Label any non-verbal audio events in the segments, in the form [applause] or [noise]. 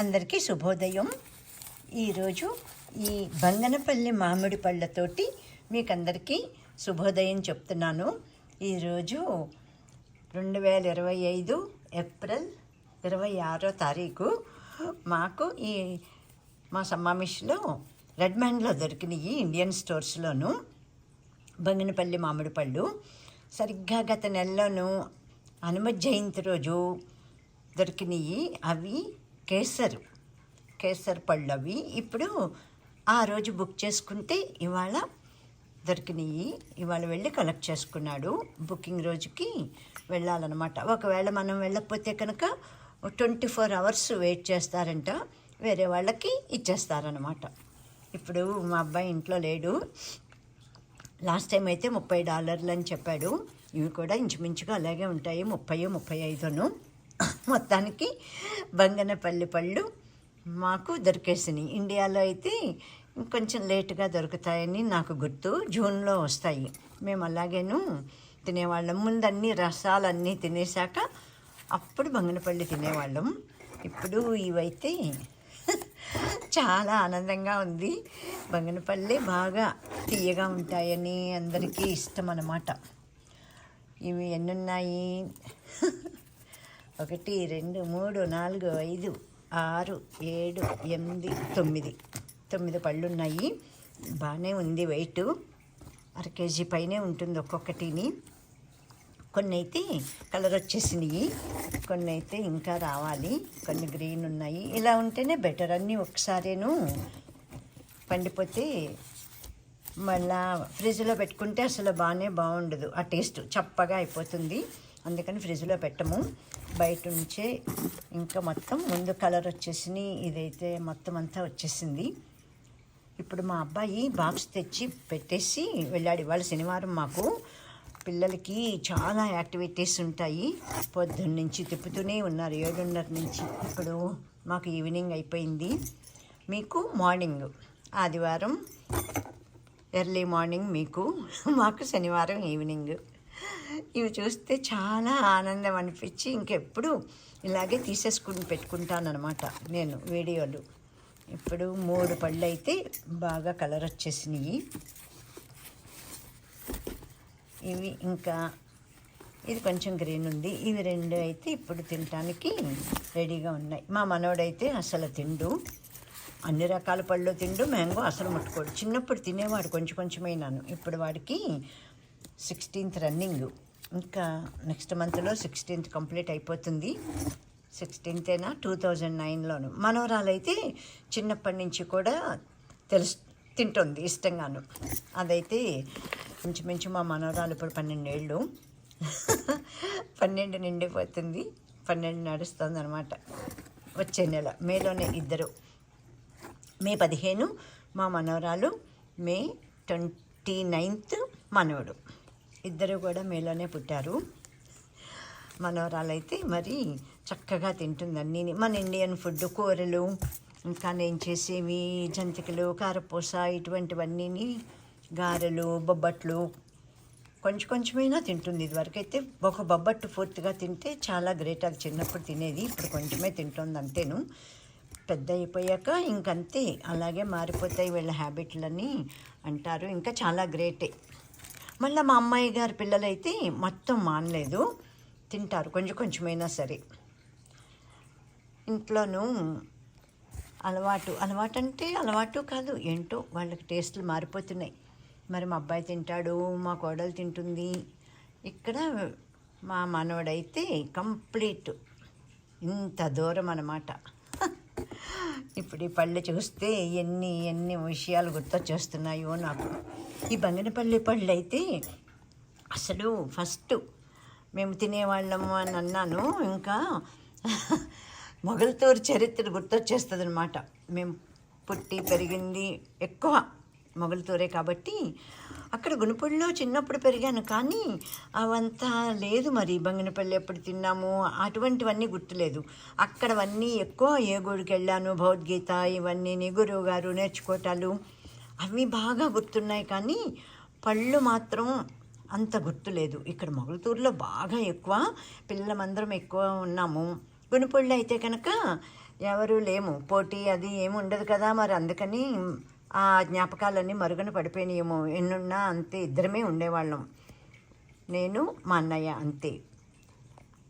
అందరికీ శుభోదయం. ఈరోజు ఈ బంగనపల్లి మామిడి పళ్ళతోటి మీకు అందరికీ శుభోదయం చెప్తున్నాను. ఈరోజు రెండు వేల ఇరవై ఐదు ఏప్రిల్ ఇరవై ఆరో తారీఖు మాకు ఈ మా సమావేశంలో రెడ్మ్యాండ్లో దొరికినాయి ఇండియన్ స్టోర్స్లోను బంగనపల్లి మామిడి పళ్ళు సరిగ్గా గత నెలలోను హనుమ జయంతి రోజు దొరికినాయి. అవి కేసరు కేసర్ పళ్ళు అవి ఇప్పుడు ఆ రోజు బుక్ చేసుకుంటే ఇవాళ దొరికినాయి. ఇవాళ వెళ్ళి కలెక్ట్ చేసుకున్నాడు. బుకింగ్ రోజుకి వెళ్ళాలన్నమాట. ఒకవేళ మనం వెళ్ళకపోతే కనుక ట్వంటీ ఫోర్ అవర్స్ వెయిట్ చేస్తారంట. వేరే వాళ్ళకి ఇచ్చేస్తారనమాట ఇప్పుడు మా అబ్బాయి ఇంట్లో లేడు. లాస్ట్ టైం అయితే ముప్పై డాలర్లు అని చెప్పాడు. ఇవి కూడా ఇంచుమించుగా అలాగే ఉంటాయి. ముప్పై ముప్పై ఐదును. మొత్తానికి బంగనపల్లి పళ్ళు మాకు దొరికేసినాయి. ఇండియాలో అయితే కొంచెం లేటుగా దొరుకుతాయని నాకు గుర్తు. జూన్లో వస్తాయి. మేము అలాగేను తినేవాళ్ళం. ముందు అన్ని రసాలన్నీ తినేసాక అప్పుడు బంగనపల్లి తినేవాళ్ళం. ఇప్పుడు ఇవైతే [laughs] చాలా ఆనందంగా ఉంది. బంగనపల్లి బాగా తీయగా ఉంటాయని అందరికీ ఇష్టం అన్నమాట ఇవి ఎన్నున్నాయి? [laughs] ఒకటి రెండు మూడు నాలుగు ఐదు ఆరు ఏడు ఎనిమిది తొమ్మిది. తొమ్మిది పళ్ళు ఉన్నాయి బాగానే ఉంది వెయిట్ అర కేజీ పైనే ఉంటుంది ఒక్కొక్కటిని. కొన్ని అయితే కలర్ వచ్చేసినాయి. కొన్ని అయితే ఇంకా రావాలి. కొన్ని గ్రీన్ ఉన్నాయి. ఇలా ఉంటేనే బెటర్ అన్నీ ఒకసారేను పండిపోతే మళ్ళా ఫ్రిడ్జ్లో పెట్టుకుంటే అసలు బాగానే బాగుండదు. ఆ టేస్ట్ చప్పగా అయిపోతుంది. అందుకని ఫ్రిడ్జ్లో పెట్టము. బయట నుంచే ఇంకా మొత్తం ముందు కలర్ వచ్చేసి ఇదైతే మొత్తం అంతా వచ్చేసింది. ఇప్పుడు మా అబ్బాయి బాక్స్ తెచ్చి పెట్టేసి వెళ్ళాడు. ఇవాళ శనివారం మాకు పిల్లలకి చాలా యాక్టివిటీస్ ఉంటాయి. పొద్దున్న నుంచి తిప్పుతూనే ఉన్నారు. ఏడున్నర నుంచి ఇప్పుడు మాకు ఈవినింగ్ అయిపోయింది. మీకు మార్నింగ్ ఆదివారం ఎర్లీ మార్నింగ్ మీకు మాకు శనివారం ఈవినింగ్. ఇవి చూస్తే చాలా ఆనందం అనిపించి ఇంకెప్పుడు ఇలాగే తీసేసుకుని పెట్టుకుంటాను అనమాట నేను వీడియోలు. ఇప్పుడు మూడు పళ్ళు అయితే బాగా కలర్ వచ్చేసినాయి. ఇవి ఇంకా ఇది కొంచెం గ్రీన్ ఉంది. ఇవి రెండు అయితే ఇప్పుడు తినటానికి రెడీగా ఉన్నాయి. మా మనవడైతే అసలు తిండు. అన్ని రకాల పళ్ళు తిండు. మ్యాంగో అసలు ముట్టుకోడు. చిన్నప్పుడు తినేవాడు కొంచెం కొంచెమైనాను. ఇప్పుడు వాడికి సిక్స్టీన్త్ రన్నింగ్ ఇంకా నెక్స్ట్ మంత్లో సిక్స్టీన్త్ కంప్లీట్ అయిపోతుంది. సిక్స్టీన్త్ అయినా టూ థౌజండ్ నైన్లోను మనవరాలైతే చిన్నప్పటి నుంచి కూడా తెలుసు తింటుంది ఇష్టంగాను. అదైతే ఇంచుమించు మా మనవరాలు ఇప్పుడు పన్నెండేళ్ళు. [laughs] పన్నెండు నిండిపోతుంది. పన్నెండు నడుస్తుంది అనమాట వచ్చే నెల మేలోనే ఇద్దరు. మే పదిహేను మా మనవరాలు మే ట్వంటీ నైన్త్ మనవడు ఇద్దరు కూడా మేలోనే పుట్టారు. మనవరాలైతే మరి చక్కగా తింటుంది మన ఇండియన్ ఫుడ్ కూరలు ఇంకా నేను చేసేవి జంతికలు కారపూస ఇటువంటివన్నీ గారెలు బొబ్బట్లు కొంచెం కొంచెమైనా తింటుంది ఇదివరకైతే ఒక బొబ్బట్టు పూర్తిగా తింటే చాలా గ్రేట్. అది చిన్నప్పుడు తినేది ఇప్పుడు కొంచెమే తింటుంది అంతేను. పెద్ద అయిపోయాక ఇంకంతే. అలాగే మారిపోతాయి వీళ్ళ హ్యాబిట్లని అంటారు. ఇంకా చాలా గ్రేటే. మళ్ళీ మా అమ్మాయి గారి పిల్లలైతే మొత్తం మానలేదు. తింటారు కొంచెం కొంచెమైనా సరే. ఇంట్లోనూ అలవాటు అలవాటు అంటే అలవాటు కాదు ఏంటో వాళ్ళకి టేస్ట్లు మారిపోతున్నాయి. మరి మా అబ్బాయి తింటాడు మా కోడలు తింటుంది. ఇక్కడ మా మనవడైతే కంప్లీట్ ఇంత దూరం అన్నమాట. ఇప్పుడు ఈ పళ్ళు చూస్తే ఎన్ని ఎన్ని విషయాలు గుర్తొచ్చేస్తున్నాయో నాకు. ఈ బంగినపల్లి పళ్ళు అయితే అసలు ఫస్ట్ మేము తినేవాళ్ళము అని అన్నాను. ఇంకా మొగల్తూరు చరిత్ర గుర్తొచ్చేస్తుంది అనమాట మేము పుట్టి పెరిగింది ఎక్కువ. మొగలతోరే కాబట్టి అక్కడ గుణపల్లిలో చిన్నప్పుడు పెరిగాను. కానీ అవంతా లేదు మరి. బంగినపల్లి ఎప్పుడు తిన్నాము అటువంటివన్నీ గుర్తులేదు. అక్కడవన్నీ ఎక్కువ ఏ గుడికి వెళ్ళాను భగవద్గీత ఇవన్నీ గురువు గారు నేర్చుకోవటాలు అవి బాగా గుర్తున్నాయి. కానీ పళ్ళు మాత్రం అంత గుర్తులేదు. ఇక్కడ మొగలతూరులో బాగా ఎక్కువ పిల్లలందరం ఎక్కువ ఉన్నాము. గుణపళ్ళు అయితే కనుక ఎవరు లేము. పోటీ అది ఏమి ఉండదు కదా మరి. అందుకని ఆ జ్ఞాపకాలన్నీ మరుగున పడిపోయినాయేమో. ఎన్నున్నా అంతే ఇద్దరమే ఉండేవాళ్ళం. నేను మా అన్నయ్య అంతే.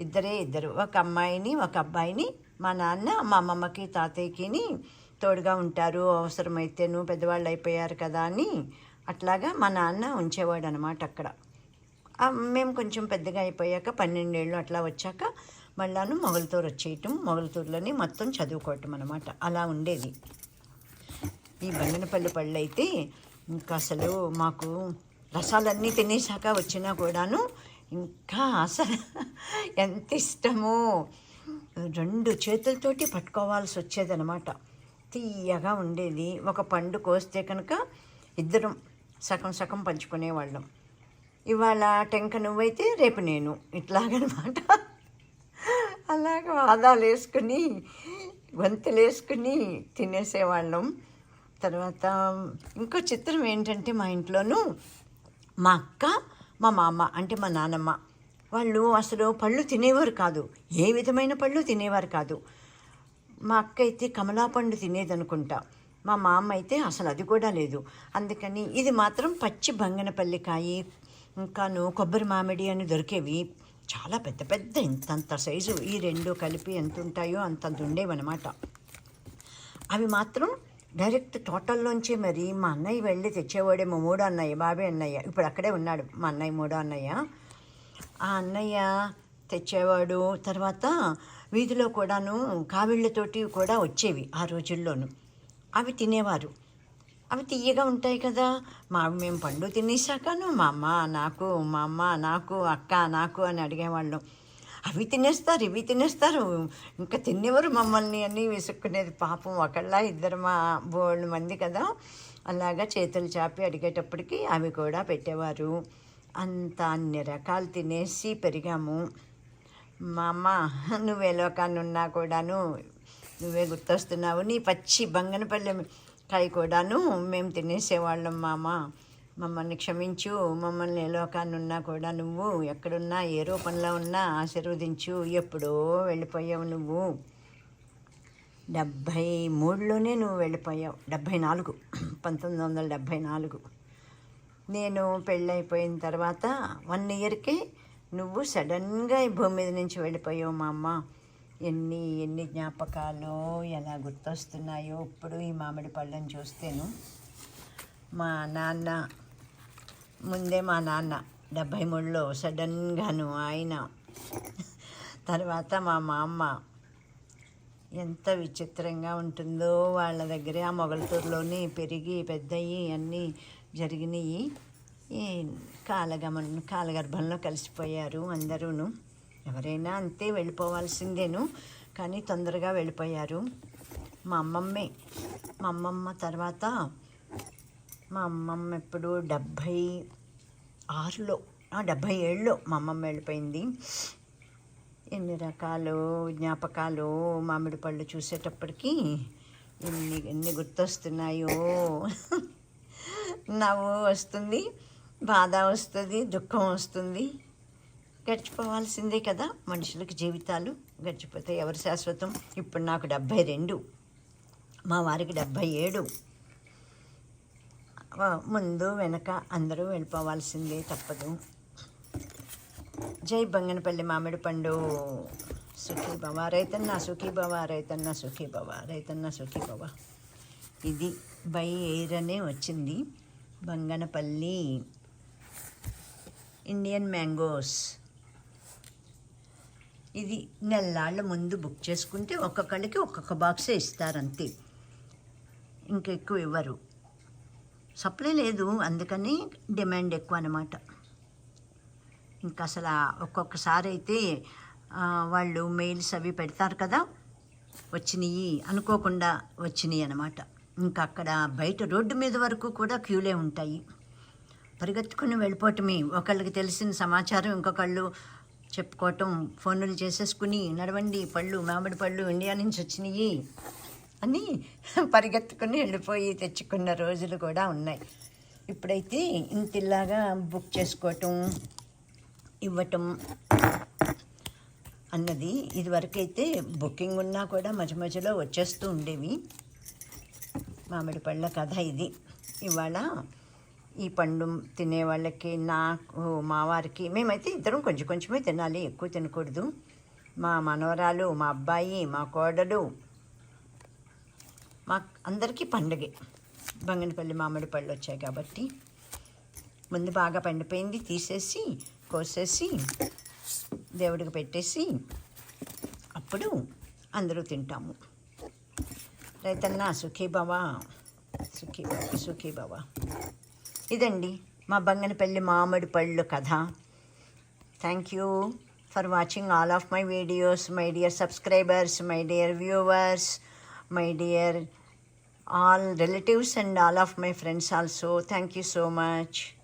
ఇద్దరే ఇద్దరు. ఒక అమ్మాయిని ఒక అబ్బాయిని మా నాన్న మా అమ్మమ్మకి తాతయ్యకిని తోడుగా ఉంటారు. అవసరమైతేను పెద్దవాళ్ళు అయిపోయారు కదా అని అట్లాగా మా నాన్న ఉంచేవాడు అనమాట అక్కడ మేము కొంచెం పెద్దగా అయిపోయాక పన్నెండేళ్ళు అట్లా వచ్చాక మళ్ళాను మొగలతూరు వచ్చేయటం మొగలతూరులోనే మొత్తం చదువుకోవటం అనమాట అలా ఉండేది. ఈ బంగనపల్లి పళ్ళు అయితే ఇంకా అసలు మాకు రసాలన్నీ తినేసాక వచ్చినా కూడాను ఇంకా అసలు ఎంత ఇష్టమో. రెండు చేతులతోటి పట్టుకోవాల్సి వచ్చేదనమాట తీయగా ఉండేది. ఒక పండు కోస్తే కనుక ఇద్దరం సగం సగం పంచుకునేవాళ్ళం. ఇవాళ టెంక నువ్వైతే రేపు నేను. ఇట్లాగనమాట. అలాగ వాదాలు వేసుకుని గొంతులు వేసుకుని తినేసేవాళ్ళం. తర్వాత ఇంకో చిత్రం ఏంటంటే మా ఇంట్లోనూ మా అక్క మా మామ అంటే మా నానమ్మ వాళ్ళు అసలు పళ్ళు తినేవారు కాదు. ఏ విధమైన పళ్ళు తినేవారు కాదు. మా అక్క అయితే కమలా పండు తినేదనుకుంటా. మా మామ అయితే అసలు అది కూడా లేదు. అందుకని ఇది మాత్రం పచ్చి బంగనపల్లికాయి ఇంకాను కొబ్బరి మామిడి అని దొరికేవి. చాలా పెద్ద పెద్ద ఇంతంత సైజు ఈ రెండు కలిపి ఎంత ఉంటాయో అంతంత ఉండేవన్నమాట. అవి మాత్రం డైరెక్ట్ తోటల్లోంచి మరి మా అన్నయ్య వెళ్ళి తెచ్చేవాడేమో మూడో అన్నయ్య బాబే అన్నయ్య. ఇప్పుడు అక్కడే ఉన్నాడు మా అన్నయ్య మూడో అన్నయ్య. ఆ అన్నయ్య తెచ్చేవాడు తర్వాత వీధిలో కూడాను కావిళ్ళతోటి కూడా వచ్చేవి ఆ రోజుల్లోనూ. అవి తినేవారు. అవి తీయగా ఉంటాయి కదా. మా మేము పండు తినేసాకను మా అమ్మ నాకు మా అమ్మ నాకు అక్క నాకు అని అడిగేవాళ్ళం. అవి తినేస్తారు ఇవి తినేస్తారు. ఇంకా తినేవారు మమ్మల్ని అన్నీ విసుక్కునేది పాపం ఒకళ్ళ ఇద్దరు మా బోళ్ళు మంది కదా. అలాగా చేతులు చాపి అడిగేటప్పటికి అవి కూడా పెట్టేవారు. అంత అన్ని రకాలు తినేసి పెరిగాము. మా అమ్మ నువ్వే లోకాన్ని ఉన్నా కూడాను నువ్వే గుర్తొస్తున్నావు. నీ పచ్చి బంగనపల్లె కాయ కూడాను మేము తినేసేవాళ్ళం మామ. మమ్మల్ని క్షమించు మమ్మల్ని లోకాన్ని ఉన్నా కూడా నువ్వు ఎక్కడున్నా ఏ రూపంలో ఉన్నా ఆశీర్వదించు. ఎప్పుడో వెళ్ళిపోయావు నువ్వు. డెబ్భై మూడులోనే నువ్వు వెళ్ళిపోయావు. డెబ్భై నాలుగు. పంతొమ్మిది వందల డెబ్భై నాలుగు. నేను పెళ్ళైపోయిన తర్వాత వన్ ఇయర్కి నువ్వు సడన్గా ఈ భూమి మీద నుంచి వెళ్ళిపోయావు మా అమ్మ. ఎన్ని ఎన్ని జ్ఞాపకాలు ఎలా గుర్తొస్తున్నాయో ఇప్పుడు ఈ మామిడి పళ్ళని చూస్తేను. మా నాన్న ముందే మా నాన్న డెబ్భై మూడులో సడన్గాను ఆయన తర్వాత మా మా అమ్మ ఎంత విచిత్రంగా ఉంటుందో వాళ్ళ దగ్గరే ఆ మొగలతూరులోని పెరిగి పెద్దయి అన్నీ జరిగినాయి. ఈ కాలగమన్ కాలగర్భంలో కలిసిపోయారు అందరూను. ఎవరైనా అంతే వెళ్ళిపోవాల్సిందేను కానీ తొందరగా వెళ్ళిపోయారు. మా అమ్మమ్మే మా అమ్మమ్మ తర్వాత మా అమ్మమ్మ ఎప్పుడు డెబ్భై ఆరులో డెబ్భై ఏళ్ళలో మా అమ్మమ్మ వెళ్ళిపోయింది. ఎన్ని రకాలు జ్ఞాపకాలు మామిడి పళ్ళు చూసేటప్పటికి ఎన్ని ఎన్ని గుర్తొస్తున్నాయో. నవ్వు వస్తుంది బాధ వస్తుంది దుఃఖం వస్తుంది. గడిచిపోవాల్సిందే కదా మనుషులకి జీవితాలు. గడిచిపోతే ఎవరు శాశ్వతం? ఇప్పుడు నాకు డెబ్భై రెండు మా వారికి డెబ్భై ఏడు. ముందు వెనక అందరూ వెళ్ళిపోవాల్సిందే తప్పదు. జై బంగనపల్లి మామిడి పండు. సుఖీ భవ. రైతన్న సుఖీ భవ రైతన్న సుఖీ భవ రైతన్న సుఖీ భవ. ఇది బై ఎయిర్ అనే వచ్చింది. Banganapalli Indian mangoes. ఇది నెల్లాళ్ళ ముందు బుక్ చేసుకుంటే ఒక్కొక్కళ్ళకి ఒక్కొక్క బాక్సే ఇస్తారంతే. ఇంకెక్కువ ఇవ్వరు. సప్లై లేదు అందుకని డిమాండ్ ఎక్కువ అనమాట ఇంకా అసలు ఒక్కొక్కసారి అయితే వాళ్ళు మెయిల్స్ అవి పెడతారు కదా వచ్చినాయి అనుకోకుండా వచ్చినాయి అనమాట. ఇంకా అక్కడ బయట రోడ్డు మీద వరకు కూడా క్యూలే ఉంటాయి. పరిగెత్తుకుని వెళ్ళిపోవటమే. ఒకళ్ళకి తెలిసిన సమాచారం ఇంకొకళ్ళు చెప్పుకోవటం ఫోన్లు చేసేసుకుని నడవండి పళ్ళు మామిడి పళ్ళు ఇండియా నుంచి వచ్చినాయి. అని పరిగెత్తుకుని వెళ్ళిపోయి తెచ్చుకున్న రోజులు కూడా ఉన్నాయి. ఇప్పుడైతే ఇంతిలాగా బుక్ చేసుకోవటం ఇవ్వటం అన్నది ఇదివరకైతే బుకింగ్ ఉన్నా కూడా మధ్య మధ్యలో వచ్చేస్తూ ఉండేవి. మామిడి పళ్ళ కథ ఇది. ఇవాళ ఈ పండు తినే వాళ్ళకి నాకు మా వారికి మేమైతే ఇద్దరం కొంచెం కొంచెమే తినాలి ఎక్కువ తినకూడదు. మా మనవరాలు మా అబ్బాయి మా కోడలు మా అందరికీ పండగే. బంగనపల్లి మామిడి పళ్ళు వచ్చాయి కాబట్టి ముందు బాగా పండిపోయింది తీసేసి కోసేసి దేవుడికి పెట్టేసి అప్పుడు అందరూ తింటాము. రైతన్న సుఖీ బావా సుఖీ బావా సుఖీ బావా ఇదండి మా బంగనపల్లి మామిడి పళ్ళు కథ. Thank you for watching all of my videos my dear subscribers my dear viewers my dear all relatives and all of my friends also. Thank you so much.